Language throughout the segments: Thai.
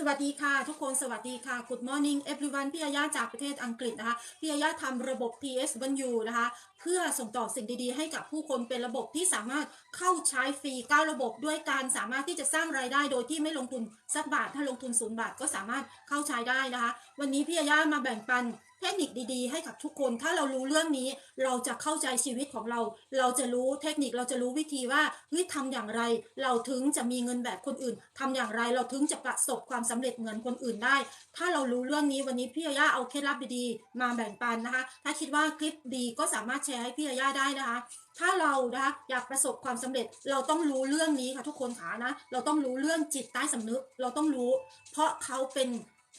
สวัสดีค่ะ ทุกคนสวัสดีค่ะ Good morning everyone พี่ยายาจากประเทศอังกฤษนะคะพี่ยายาทำระบบ PS1U นะคะ เพื่อส่งต่อสิ่งดีๆ ให้กับผู้คนเป็นระบบที่สามารถเข้าใช้ฟรี9ระบบด้วยการสามารถที่จะสร้างรายได้โดยที่ไม่ลงทุนสักบาท ถ้าลงทุนศูนย์บาทก็สามารถเข้าใช้ได้นะคะ วันนี้พี่ยายามาแบ่งปัน เทคนิคดีๆ ให้กับทุกคน ถ้าเรารู้เรื่องนี้ เราจะเข้าใจชีวิตของเรา เราจะรู้เทคนิค เราจะรู้วิธีว่าเฮ้ยทำอย่างไร เราถึงจะมีเงินแบบคนอื่นทำอย่างไร เราถึงจะประสบความสำเร็จเหมือนคนอื่นได้ ถ้าเรารู้เรื่องนี้วันนี้พี่ยาย่าเอาเคล็ดลับดีๆ มาแบ่งปันนะคะ ถ้าคิดว่าคลิปดีก็สามารถแชร์ให้พี่ยาย่าได้นะคะ ถ้าเรานะคะอยากประสบความสำเร็จ เราต้องรู้เรื่องนี้ค่ะทุกคนขานะ เราต้องรู้เรื่องจิตใต้สำนึก เราต้องรู้ เพราะเขาเป็น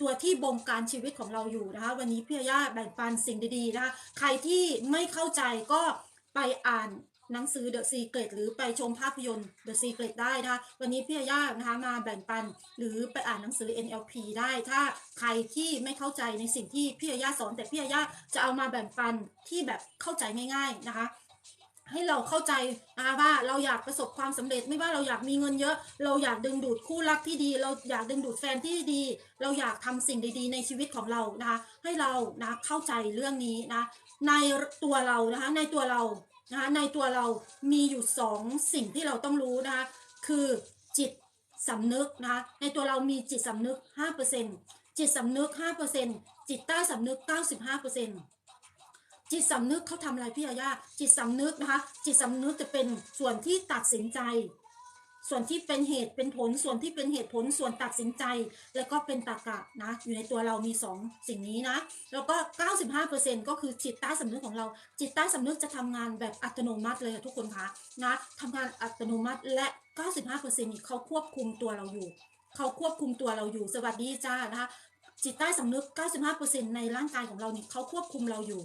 ตัวที่บงการชีวิตของเราอยู่นะคะ วันนี้พี่ย่าแบ่งปันสิ่งดีๆนะคะใครที่ไม่เข้าใจก็ไปอ่านหนังสือ The Secret หรือไปชมภาพยนตร์ The Secret ได้นะคะวันนี้พี่ย่านะคะมาแบ่งปันหรือไปอ่านหนังสือ NLP ได้ ถ้าใครที่ไม่เข้าใจในสิ่งที่พี่ย่าสอน แต่พี่ย่าจะเอามาแบ่งปันที่แบบเข้าใจง่าย ๆนะคะ ให้เราเข้าใจนะว่าเราอยากประสบความสำเร็จไม่ว่าเราอยากมีเงินเยอะ เราอยากดึงดูดคู่รักที่ดี เราอยากดึงดูดแฟนที่ดี เราอยากทำสิ่งดีๆ ในชีวิตของเรานะคะให้เรานะเข้าใจเรื่องนี้นะในตัวเรานะคะในตัวเรานะคะในตัวเรามีอยู่สองสิ่งที่เราต้องรู้นะคะคือจิตสำนึกนะคะในตัวเรามีจิตสำนึก 5%จิตสำนึก 5%จิตใต้สำนึก 95% จิตสำนึกเขาทำอะไรพี่ยาย่าจิตสำนึกนะคะ จิตสำนึกจะเป็นส่วนที่ตัดสินใจ ส่วนที่เป็นเหตุเป็นผล ส่วนที่เป็นเหตุผล ส่วนตัดสินใจ แล้วก็เป็นตรรกะนะ อยู่ในตัวเรามีสองสิ่งนี้นะ แล้วก็ 95%ก็คือจิตใต้สำนึกของเรา จิตใต้สำนึกจะทำงานแบบอัตโนมัติเลยทุกคนคะนะทำงานอัตโนมัติและ 95%เขาควบคุมตัวเราอยู่ เขาควบคุมตัวเราอยู่ สวัสดีจ้านะคะจิตใต้สำนึก 95%ในร่างกายของเราเนี่ยเขาควบคุมเราอยู่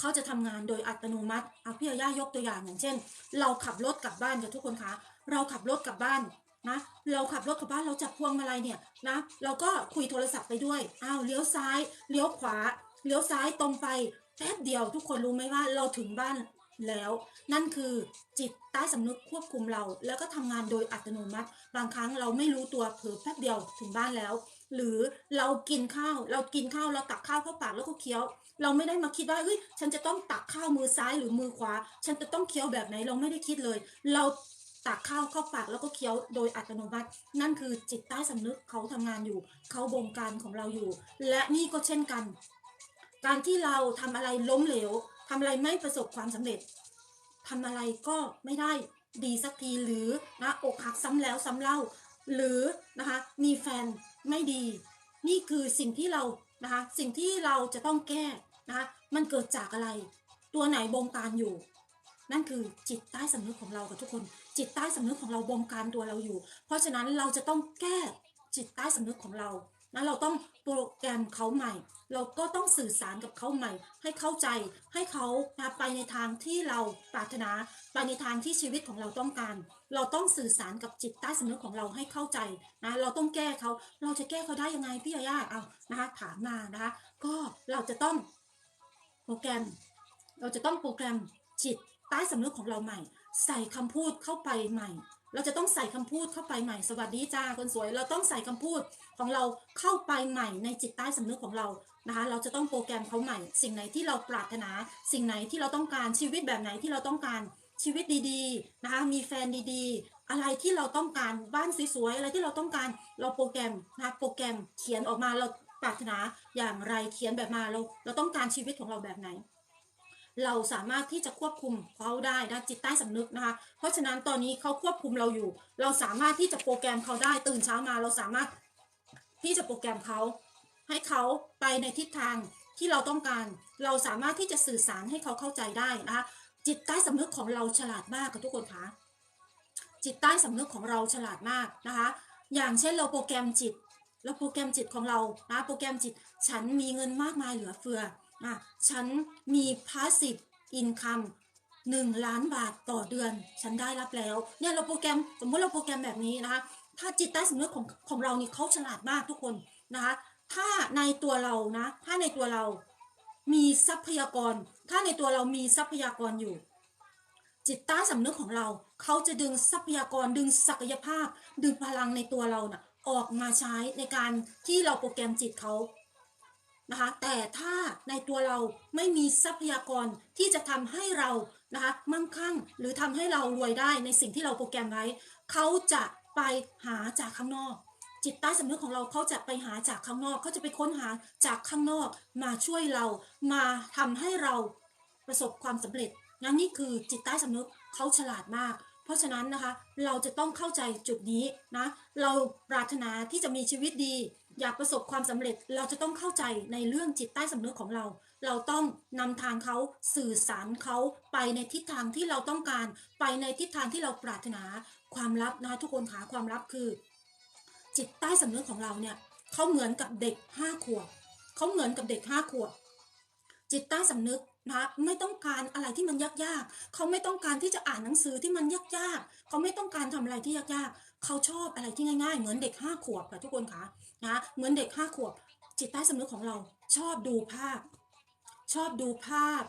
เขาจะทำงานโดยอัตโนมัติเอาพี่เอาย่ายกตัวอย่างอย่างเช่น เราขับรถกลับบ้านกับทุกคนคะเราขับรถกลับบ้านนะเราขับรถกลับบ้านเราจับพวงมาลัยเนี่ยนะเราก็คุยโทรศัพท์ไปด้วยอ้าวเลี้ยวซ้ายเลี้ยวขวาเลี้ยวซ้ายตรงไปแป๊บเดียวทุกคนรู้ไหมว่าเราถึงบ้านแล้ว นั่นคือจิตใต้สำนึกควบคุมเรา แล้วก็ทำงานโดยอัตโนมัติ บางครั้งเราไม่รู้ตัวเผลอแป๊บเดียวถึงบ้านแล้ว หรือเรากินข้าว เรากินข้าวเราตักข้าวเข้าปากแล้วก็เคี้ยว เราไม่ได้มาคิดว่าเฮ้ยฉันจะต้องตักข้าวมือซ้ายหรือมือขวา ฉันจะต้องเคี้ยวแบบไหนเราไม่ได้คิดเลย เราตักข้าวเข้าปากแล้วก็เคี้ยวโดยอัตโนมัติ นั่นคือจิตใต้สำนึกเขาทำงานอยู่ เขาบงการของเราอยู่ และนี่ก็เช่นกัน การที่เราทำอะไรล้มเหลวทำอะไรไม่ประสบความสำเร็จทำอะไรก็ไม่ได้ดีสักทีหรือนะอกหักซ้ำแล้วซ้ำเล่า หรือนะคะมีแฟน ไม่ดี นี่คือสิ่งที่เรานะคะสิ่งที่เราจะต้องแก้นะคะมันเกิดจากอะไร ตัวไหนบงการอยู่ นั่นคือจิตใต้สำนึกของเรากับทุกคน จิตใต้สำนึกของเราบงการตัวเราอยู่ เพราะฉะนั้นเราจะต้องแก้จิตใต้สำนึกของเรา นะเราต้องโปรแกรมเขาใหม่ เราก็ต้องสื่อสารกับเขาใหม่ ให้เข้าใจให้เขานะไปในทางที่เราปรารถนา ไปในทางที่ชีวิตของเราต้องการ เราต้องสื่อสารกับจิตใต้สำนึกของเราให้เข้าใจนะเราต้องแก้เขาเราจะแก้เขาได้ยังไงพี่ยาย่าเอานะคะถามมานะคะก็เราจะต้องโปรแกรม เราจะต้องโปรแกรมจิตใต้สำนึกของเราใหม่ ใส่คำพูดเข้าไปใหม่ เราจะต้องใส่คำพูดเข้าไปใหม่สวัสดีจ้าคนสวย เราต้องใส่คำพูดของเราเข้าไปใหม่ในจิตใต้สำนึกของเรานะคะ เราจะต้องโปรแกรมเขาใหม่ สิ่งไหนที่เราปรารถนา สิ่งไหนที่เราต้องการชีวิตแบบไหนที่เราต้องการชีวิตดีๆนะคะ มีแฟนดีๆ อะไรที่เราต้องการบ้านสวยๆอะไรที่เราต้องการเราโปรแกรมนะคะโปรแกรมเขียนออกมาเราปรารถนาอย่างไรเขียนแบบมาเราเราต้องการชีวิตของเราแบบไหน เราสามารถที่จะควบคุมเขาได้นะจิตใต้สำนึกนะคะ เพราะฉะนั้นตอนนี้เขาควบคุมเราอยู่ เราสามารถที่จะโปรแกรมเขาได้ตื่นเช้ามา เราสามารถที่จะโปรแกรมเขาให้เขาไปในทิศทางที่เราต้องการ เราสามารถที่จะสื่อสารให้เขาเข้าใจได้นะคะจิตใต้สำนึกของเราฉลาดมากกับทุกคนคะจิตใต้สำนึกของเราฉลาดมากนะคะ อย่างเช่นเราโปรแกรมจิตเราโปรแกรมจิตของเรานะโปรแกรมจิตฉันมีเงินมากมายเหลือเฟือ อะฉันมี passive income หนึ่งล้านบาทต่อเดือน ฉันได้รับแล้ว เนี่ยเราโปรแกรมสมมติเราโปรแกรมแบบนี้นะคะ ถ้าจิตใต้สำนึกของของเรานี่เขาฉลาดมากทุกคนนะคะ ถ้าในตัวเรานะ ถ้าในตัวเรามีทรัพยากร ถ้าในตัวเรามีทรัพยากรอยู่ จิตใต้สำนึกของเรา เขาจะดึงทรัพยากรดึงศักยภาพ ดึงพลังในตัวเราน่ะออกมาใช้ในการที่เราโปรแกรมจิตเขา นะคะแต่ถ้าในตัวเราไม่มีทรัพยากรที่จะทำให้เรานะคะมั่งคั่งหรือทำให้เรารวยได้ในสิ่งที่เราโปรแกรมไว้เขาจะไปหาจากข้างนอก จิตใต้สำนึกของเราเขาจะไปหาจากข้างนอกเขาจะไปค้นหาจากข้างนอกมาช่วยเรามาทำให้เราประสบความสำเร็จนั่นนี่คือจิตใต้สำนึกเขาฉลาดมากเพราะฉะนั้นนะคะเราจะต้องเข้าใจจุดนี้นะเราปรารถนาที่จะมีชีวิตดี อยากประสบความสำเร็จเราจะต้องเข้าใจในเรื่องจิตใต้สำนึกของเรา เราต้องนำทางเขาสื่อสารเขาไปในทิศทางที่เราต้องการ ไปในทิศทางที่เราปรารถนาความลับนะทุกคนหาความลับคือ จิตใต้สำนึกของเราเนี่ยเขาเหมือนกับเด็กห้าขวบเขาเหมือนกับเด็กห้าขวบจิตใต้สำนึกนะไม่ต้องการอะไรที่มันยากๆ เขาไม่ต้องการที่จะอ่านหนังสือที่มันยากๆ เขาไม่ต้องการทำอะไรที่ยากๆ เขาชอบอะไรที่ง่าย ๆ เหมือนเด็กห้าขวบค่ะทุกคนคะนะเหมือนเด็กห้าขวบ จิตใต้สำนึกของเราชอบดูภาพ ชอบดูภาพ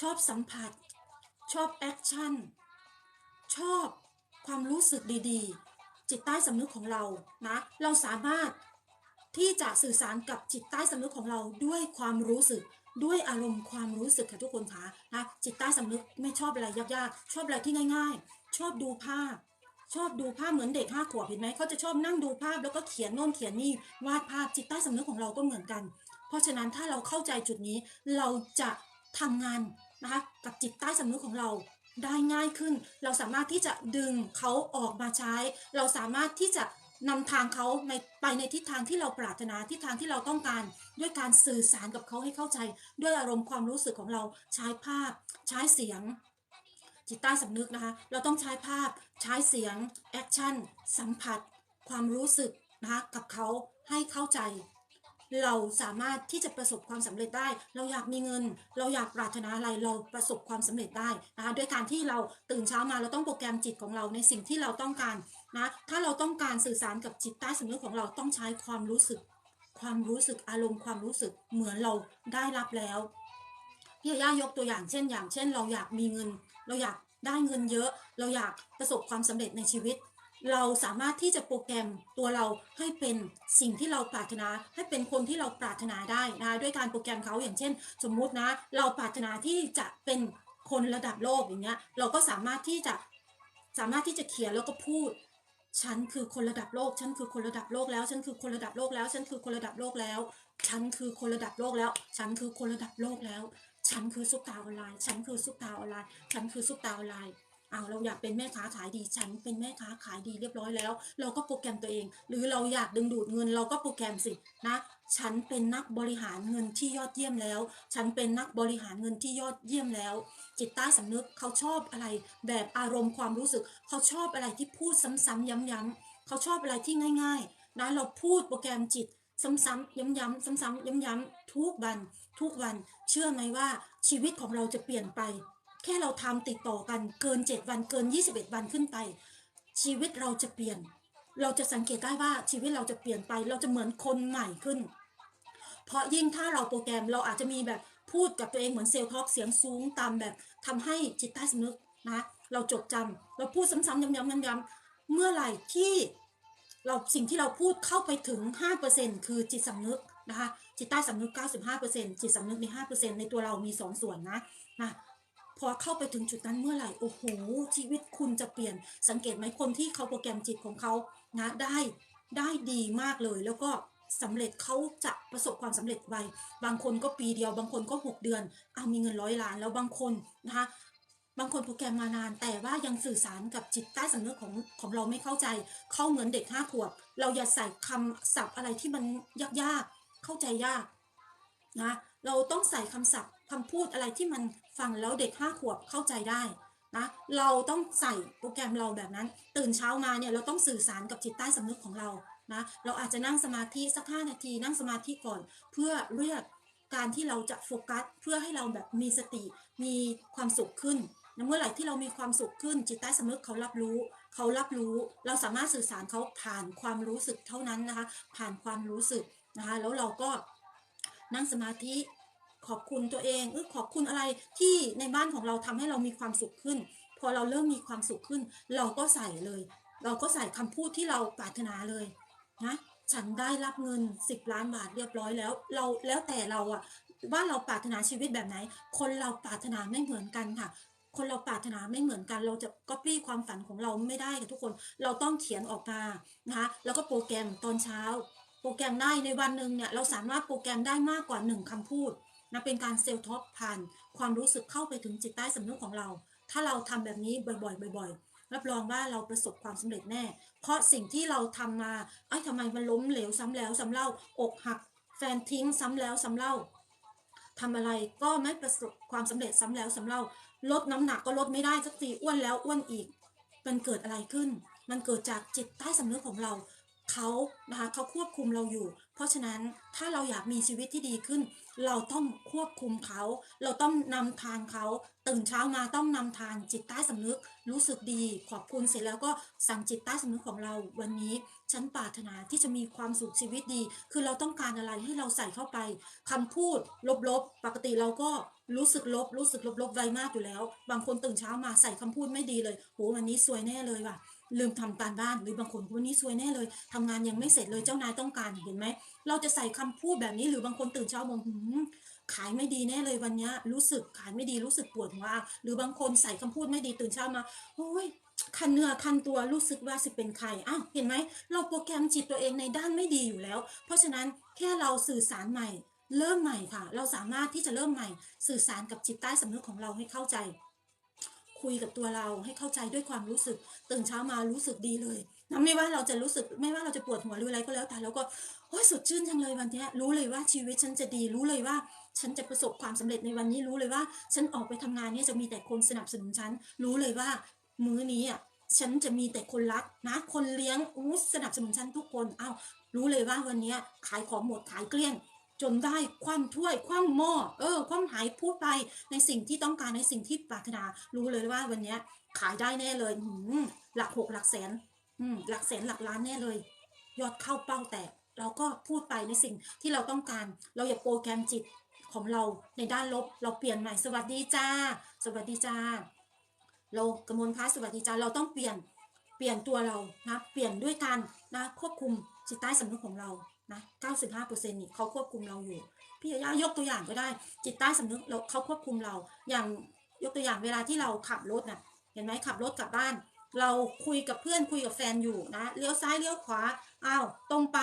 ชอบสัมผัส ชอบแอคชั่นชอบความรู้สึกดีๆ จิตใต้สำนึกของเรานะเราสามารถที่จะสื่อสารกับจิตใต้สำนึกของเราด้วยความรู้สึกด้วยอารมณ์ความรู้สึกค่ะทุกคนคะนะจิตใต้สำนึกไม่ชอบอะไรยากๆ ชอบอะไรที่ง่าย ๆ ชอบดูภาพ ชอบดูภาพเหมือนเด็กห้าขวบเห็นไหมเขาจะชอบนั่งดูภาพแล้วก็เขียนโน่นเขียนนี่วาดภาพจิตใต้สำนึกของเราก็เหมือนกัน เพราะฉะนั้นถ้าเราเข้าใจจุดนี้เราจะทำงานนะคะกับจิตใต้สำนึกของเราได้ง่ายขึ้น เราสามารถที่จะดึงเขาออกมาใช้ เราสามารถที่จะนำทางเขาในไปในทิศทางที่เราปรารถนาทิศทางที่เราต้องการ ด้วยการสื่อสารกับเขาให้เข้าใจ ด้วยอารมณ์ความรู้สึกของเราใช้ภาพ ใช้เสียง จิตใต้สำนึกนะคะ เราต้องใช้ภาพใช้เสียงแอคชั่นสัมผัส ความรู้สึกนะคะกับเขาให้เข้าใจ เราสามารถที่จะประสบความสำเร็จได้ เราอยากมีเงิน เราอยากปรารถนาอะไรเราประสบความสำเร็จได้นะคะด้วยการที่เราตื่นเช้ามาเราต้องโปรแกรมจิตของเราในสิ่งที่เราต้องการนะถ้าเราต้องการสื่อสารกับจิตใต้สำนึกของเราต้องใช้ความรู้สึก ความรู้สึกอารมณ์ความรู้สึกเหมือนเราได้รับแล้วพี่ยาย่ายกตัวอย่างเช่น อย่างเช่น เราอยากมีเงิน เราอยากได้เงินเยอะ เราอยากประสบความสำเร็จในชีวิต เราสามารถที่จะโปรแกรมตัวเราให้เป็นสิ่งที่เราปรารถนา ให้เป็นคนที่เราปรารถนาได้นะด้วยการโปรแกรมเขาอย่างเช่น สมมุตินะ เราปรารถนาที่จะเป็นคนระดับโลกอย่างเงี้ยเราก็สามารถที่จะสามารถที่จะเขียนแล้วก็พูด ฉันคือคนระดับโลก ฉันคือคนระดับโลกแล้ว ฉันคือคนระดับโลกแล้ว ฉันคือคนระดับโลกแล้ว ฉันคือคนระดับโลกแล้ว ฉันคือคนระดับโลกแล้ว ฉันคือซุปตาออนไลน์ ฉันคือซุปตาออนไลน์ ฉันคือซุปตาออนไลน์อ้าวเราอยากเป็นแม่ค้าขายดี ฉันเป็นแม่ค้าขายดีเรียบร้อยแล้ว เราก็โปรแกรมตัวเอง หรือเราอยากดึงดูดเงินเราก็โปรแกรมสินะฉันเป็นนักบริหารเงินที่ยอดเยี่ยมแล้ว ฉันเป็นนักบริหารเงินที่ยอดเยี่ยมแล้ว จิตใต้สำนึกเขาชอบอะไร แบบอารมณ์ความรู้สึก เขาชอบอะไรที่พูดซ้ำๆย้ำๆเขาชอบอะไรที่ง่าย ๆ นะเราพูดโปรแกรมจิต ซ้ำๆย้ำๆซ้ำๆย้ำๆ ทุกวันทุกวันเชื่อไหมว่าชีวิตของเราจะเปลี่ยนไป แค่เราทำติดต่อกันเกิน 7 วันเกิน 21 วันขึ้นไป ชีวิตเราจะเปลี่ยน เราจะสังเกตได้ว่าชีวิตเราจะเปลี่ยนไป เราจะเหมือนคนใหม่ขึ้น เพราะยิ่งถ้าเราโปรแกรมเราอาจจะมีแบบพูดกับตัวเองเหมือนเซลล์ทอกเสียงสูงตามแบบทำให้จิตใต้สำนึกนะเราจดจำเราพูดซ้ำๆย้ำๆย้ำๆเมื่อไหร่ที่เราสิ่งที่เราพูดเข้าไปถึง 5%คือจิตสำนึกนะคะ จิตใต้สำนึก 95%จิตสำนึกมี 5%ในตัวเรามี 2 ส่วนนะนะพอเข้าไปถึงจุดนั้นเมื่อไหร่ โอ้โห ชีวิตคุณจะเปลี่ยน สังเกตไหมคนที่เขาโปรแกรมจิตของเขานะได้ได้ดีมากเลย แล้วก็สำเร็จเขาจะประสบความสำเร็จไว บางคนก็ปีเดียว บางคนก็ 6 เดือน เอามีเงินร้อยล้าน แล้วบางคนนะคะบางคนโปรแกรมมานาน แต่ว่ายังสื่อสารกับจิตใต้สำนึกของของเราไม่เข้าใจ เข้าเหมือนเด็กห้าขวบ เราอย่าใส่คำศัพท์อะไรที่มันยากๆ เข้าใจยากนะเราต้องใส่คำศัพท์คำพูดอะไรที่มันฟังแล้วเด็กห้าขวบเข้าใจได้นะเราต้องใส่โปรแกรมเราแบบนั้น ตื่นเช้ามาเนี่ยเราต้องสื่อสารกับจิตใต้สำนึกของเรานะเราอาจจะนั่งสมาธิสักห้านาที นั่งสมาธิก่อน เพื่อเรียกการที่เราจะโฟกัส เพื่อให้เราแบบมีสติมีความสุขขึ้นนะเมื่อไหร่ที่เรามีความสุขขึ้น จิตใต้สำนึกเขารับรู้ เขารับรู้ เราสามารถสื่อสารเขาผ่านความรู้สึกเท่านั้นนะคะ ผ่านความรู้สึก นะคะแล้วเราก็นั่งสมาธิขอบคุณตัวเองเออขอบคุณอะไรที่ในบ้านของเราทำให้เรามีความสุขขึ้น พอเราเริ่มมีความสุขขึ้น เราก็ใส่เลย เราก็ใส่คำพูดที่เราปรารถนาเลยนะฉันได้รับเงิน 10 ล้านบาทเรียบร้อยแล้ว เราแล้วแต่เราอะว่าเราปรารถนาชีวิตแบบไหน คนเราปรารถนาไม่เหมือนกันค่ะ คนเราปรารถนาไม่เหมือนกัน เราจะก๊อปปี้ความฝันของเราไม่ได้ค่ะทุกคน เราต้องเขียนออกมานะคะแล้วก็โปรแกรมตอนเช้า โปรแกรมได้ในวันหนึ่งเนี่ยเราสามารถโปรแกรมได้มากกว่าหนึ่งคำพูดนะเป็นการเซลล์ท็อปผ่านความรู้สึกเข้าไปถึงจิตใต้สำนึกของเรา ถ้าเราทำแบบนี้บ่อยๆบ่อยๆ รับรองว่าเราประสบความสำเร็จแน่ เพราะสิ่งที่เราทำมาไอ้ทำไมมันล้มเหลวซ้ำแล้วซ้ำเล่าอกหัก แฟนทิ้งซ้ำแล้วซ้ำเล่าทำอะไรก็ไม่ประสบความสำเร็จซ้ำแล้วซ้ำเล่า ลดน้ำหนักก็ลดไม่ได้สักทีอ้วนแล้วอ้วนอีก มันเกิดอะไรขึ้น มันเกิดจากจิตใต้สำนึกของเรา เขานะคะเขาควบคุมเราอยู่ เพราะฉะนั้นถ้าเราอยากมีชีวิตที่ดีขึ้น เราต้องควบคุมเขา เราต้องนำทางเขา ตื่นเช้ามาต้องนำทางจิตใต้สำนึก รู้สึกดี ขอบคุณเสร็จแล้วก็สั่งจิตใต้สำนึกของเราวันนี้ฉันปรารถนาที่จะมีความสุขชีวิตดี คือเราต้องการอะไรให้เราใส่เข้าไปคำพูดลบๆ ปกติเราก็รู้สึกลบ รู้สึกลบๆไวมากอยู่แล้ว บางคนตื่นเช้ามาใส่คำพูดไม่ดีเลยโหวันนี้ซวยแน่เลยว่ะ ลืมทำการบ้านหรือบางคนวันนี้ซวยแน่เลยทำงานยังไม่เสร็จเลยเจ้านายต้องการเห็นไหม เราจะใส่คำพูดแบบนี้หรือบางคนตื่นเช้ามาหืมขายไม่ดีแน่เลยวันนี้รู้สึกขายไม่ดีรู้สึกปวดหัวหรือบางคนใส่คำพูดไม่ดีตื่นเช้ามาโอ้ยคันเนื้อคันตัวรู้สึกว่าสิเป็นใครอ้าวเห็นไหมเราโปรแกรมจิตตัวเองในด้านไม่ดีอยู่แล้ว เพราะฉะนั้นแค่เราสื่อสารใหม่ เริ่มใหม่ค่ะ เราสามารถที่จะเริ่มใหม่ สื่อสารกับจิตใต้สำนึกของเราให้เข้าใจ คุยกับตัวเราให้เข้าใจด้วยความรู้สึก ตื่นเช้ามารู้สึกดีเลยนะไม่ว่าเราจะรู้สึกไม่ว่าเราจะปวดหัวหรืออะไรก็แล้วแต่เราก็โอ้ยสดชื่นจังเลยวันนี้รู้เลยว่าชีวิตฉันจะดีรู้เลยว่า ฉันจะประสบความสำเร็จในวันนี้รู้เลยว่า ฉันออกไปทำงานเนี่ยจะมีแต่คนสนับสนุนฉัน รู้เลยว่า มื้อนี้อะฉันจะมีแต่คนรักนะ คนเลี้ยงอู้สนับสนุนฉันทุกคนอ้าวรู้เลยว่าวันนี้ขายของหมดขายเกลี้ยง จนได้คว่ำถ้วยคว่ำหม้อเออ คว่ำหายพูดไปในสิ่งที่ต้องการในสิ่งที่ปรารถนา รู้เลยว่าวันนี้ขายได้แน่เลยหืมหลักหกหลักแสนอืมหลักแสนหลักล้านแน่เลย ยอดเข้าเป้าแตกเราก็พูดไปในสิ่งที่เราต้องการ เราอย่าโปรแกรมจิตของเราในด้านลบ เราเปลี่ยนใหม่สวัสดีจ้า สวัสดีจ้า เรากระมวลพัฒน์สวัสดีจ้าเราต้องเปลี่ยนเปลี่ยนตัวเรานะเปลี่ยนด้วยการนะควบคุมจิตใต้สำนึกของเรา นะ95%นี่เขาควบคุมเราอยู่ พี่ยายกตัวอย่างก็ได้ จิตใต้สำนึกเราเขาควบคุมเรา อย่างยกตัวอย่างเวลาที่เราขับรถน่ะ เห็นไหมขับรถกลับบ้าน เราคุยกับเพื่อนคุยกับแฟนอยู่นะ เลี้ยวซ้ายเลี้ยวขวาอ้าวตรงไป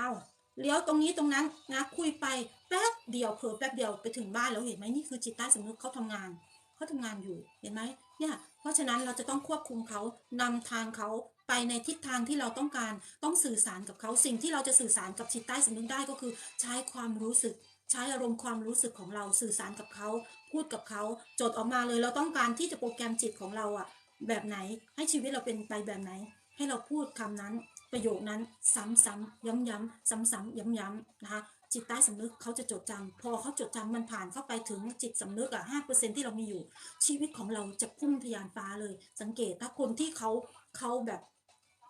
อ้าวเลี้ยวตรงนี้ตรงนั้นนะ คุยไปแป๊บเดียวเผลอแป๊บเดียวไปถึงบ้านแล้วเห็นไหมนี่คือจิตใต้สำนึกเขาทำงานเขาทำงานอยู่ เห็นไหมเนี่ย เพราะฉะนั้นเราจะต้องควบคุมเขานำทางเขา ไปในทิศทางที่เราต้องการต้องสื่อสารกับเขาสิ่งที่เราจะสื่อสารกับจิตใต้สำนึกได้ก็คือ ใช้ความรู้สึก ใช้อารมณ์ความรู้สึกของเราสื่อสารกับเขา พูดกับเขาจดออกมาเลยเราต้องการที่จะโปรแกรมจิตของเราอะแบบไหนให้ชีวิตเราเป็นไปแบบไหน ให้เราพูดคำนั้นประโยคนั้นซ้ำๆย้ำๆซ้ำๆย้ำๆนะคะจิตใต้สำนึกเขาจะจดจำพอเขาจดจำมันผ่านเข้าไปถึงจิตสำนึกอะห้าเปอร์เซ็นที่เรามีอยู่ ชีวิตของเราจะพุ่งทะยานฟ้าเลย สังเกตถ้าคนที่เขาเขาแบบ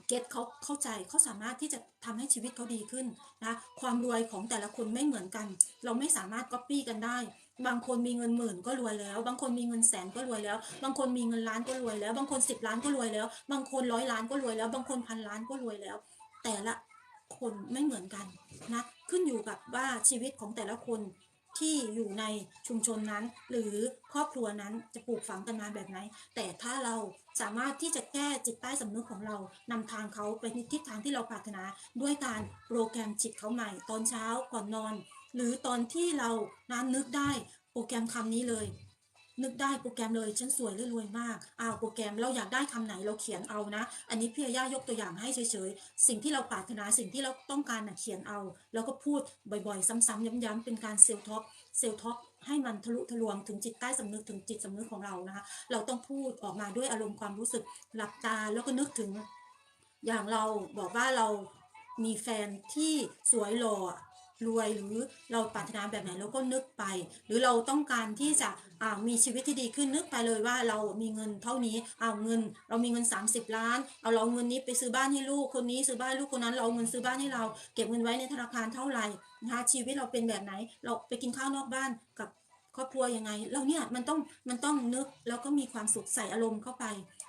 เก็ตเขาเข้าใจเขาสามารถที่จะทำให้ชีวิตเขาดีขึ้นนะความรวยของแต่ละคนไม่เหมือนกัน เราไม่สามารถก๊อปปี้กันได้ บางคนมีเงินหมื่นก็รวยแล้ว บางคนมีเงินแสนก็รวยแล้ว บางคนมีเงินล้านก็รวยแล้ว บางคนสิบล้านก็รวยแล้ว บางคนร้อยล้านก็รวยแล้ว บางคนพันล้านก็รวยแล้ว แต่ละคนไม่เหมือนกันนะขึ้นอยู่กับว่าชีวิตของแต่ละคน ที่อยู่ในชุมชนนั้น หรือครอบครัวนั้นจะปลูกฝังกันมาแบบไหน แต่ถ้าเราสามารถที่จะแก้จิตใต้สำนึกของเรานำทางเขาไปในทิศทางที่เราปรารถนา ด้วยการโปรแกรมจิตเขาใหม่ ตอนเช้าก่อนนอน หรือตอนที่เรานั้นนึกได้โปรแกรมคำนี้เลย นึกได้โปรแกรมเลยฉันสวยและรวยมากอ้าวโปรแกรมเราอยากได้คำไหนเราเขียนเอานะ อันนี้พี่ย่ายกตัวอย่างให้เฉยๆสิ่งที่เราปรารถนาสิ่งที่เราต้องการนะเขียนเอา แล้วก็พูดบ่อยๆ ซ้ำๆย้ำๆเป็นการเซลท็อกเซลท็อกให้มันทะลุทะลวงถึงจิตใต้สำนึกถึงจิตสำนึกของเรานะคะ เราต้องพูดออกมาด้วยอารมณ์ความรู้สึกหลับตาแล้วก็นึกถึง อย่างเราบอกว่าเรามีแฟนที่สวยหล่อ รวยหรือเราปรารถนาแบบไหนเราก็นึกไป หรือเราต้องการที่จะอ่ามีชีวิตที่ดีขึ้นนึกไปเลยว่าเรามีเงินเท่านี้เอาเงิน เรามีเงิน 30 ล้าน เอาเราเงินนี้ไปซื้อบ้านให้ลูกคนนี้ซื้อบ้านให้ลูกคนนั้น เราเอาเงินซื้อบ้านให้เรา เก็บเงินไว้ในธนาคารเท่าไหร่นะคะชีวิตเราเป็นแบบไหน เราไปกินข้าวนอกบ้านกับครอบครัวยังไงเราเนี่ยมันต้องมันต้องนึกแล้วก็มีความสุขใส่อารมณ์เข้าไป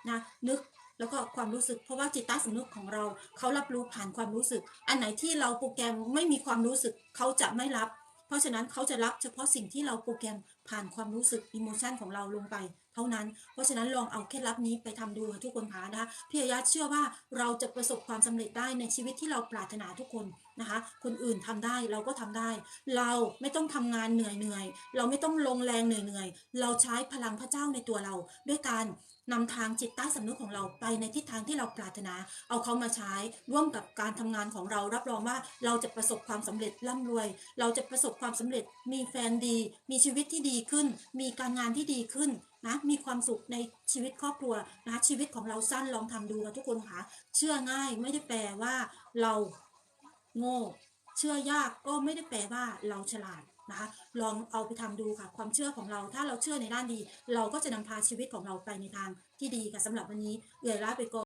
นะนึก แล้วก็ความรู้สึก เพราะว่าจิตใต้สำนึกของเราเขารับรู้ผ่านความรู้สึก อันไหนที่เราโปรแกรมไม่มีความรู้สึกเขาจะไม่รับ เพราะฉะนั้นเขาจะรับเฉพาะสิ่งที่เราโปรแกรมผ่านความรู้สึกอิโมชันของเราลงไป เท่านั้น เพราะฉะนั้นลองเอาเคล็ดลับนี้ไปทำดูค่ะทุกคนคะนะคะพี่อาญาเชื่อว่าเราจะประสบความสำเร็จได้ในชีวิตที่เราปรารถนาทุกคนนะคะคนอื่นทำได้เราก็ทำได้ เราไม่ต้องทำงานเหนื่อยเหนื่อยเราไม่ต้องลงแรงเหนื่อยเหนื่อยเราใช้พลังพระเจ้าในตัวเรา ด้วยการ นำทางจิตใต้สำนึกของเราไปในทิศทางที่เราปรารถนา เอาเขามาใช้ร่วมกับการทำงานของเรารับรองว่าเราจะประสบความสำเร็จร่ำรวย เราจะประสบความสำเร็จ มีแฟนดี มีชีวิตที่ดีขึ้น มีการงานที่ดีขึ้นนะมีความสุขในชีวิตครอบครัวนะชีวิตของเราสั้นลองทำดูค่ะทุกคนค่ะเชื่อง่ายไม่ได้แปลว่า เราโง่ เชื่อยากก็ไม่ได้แปลว่าเราฉลาด นะคะ ลองเอาไปทำดูค่ะ ความเชื่อของเราถ้าเราเชื่อในด้านดี เราก็จะนำพาชีวิตของเราไปในทางที่ดีค่ะสำหรับวันนี้เอื่อยล้าไปก่อน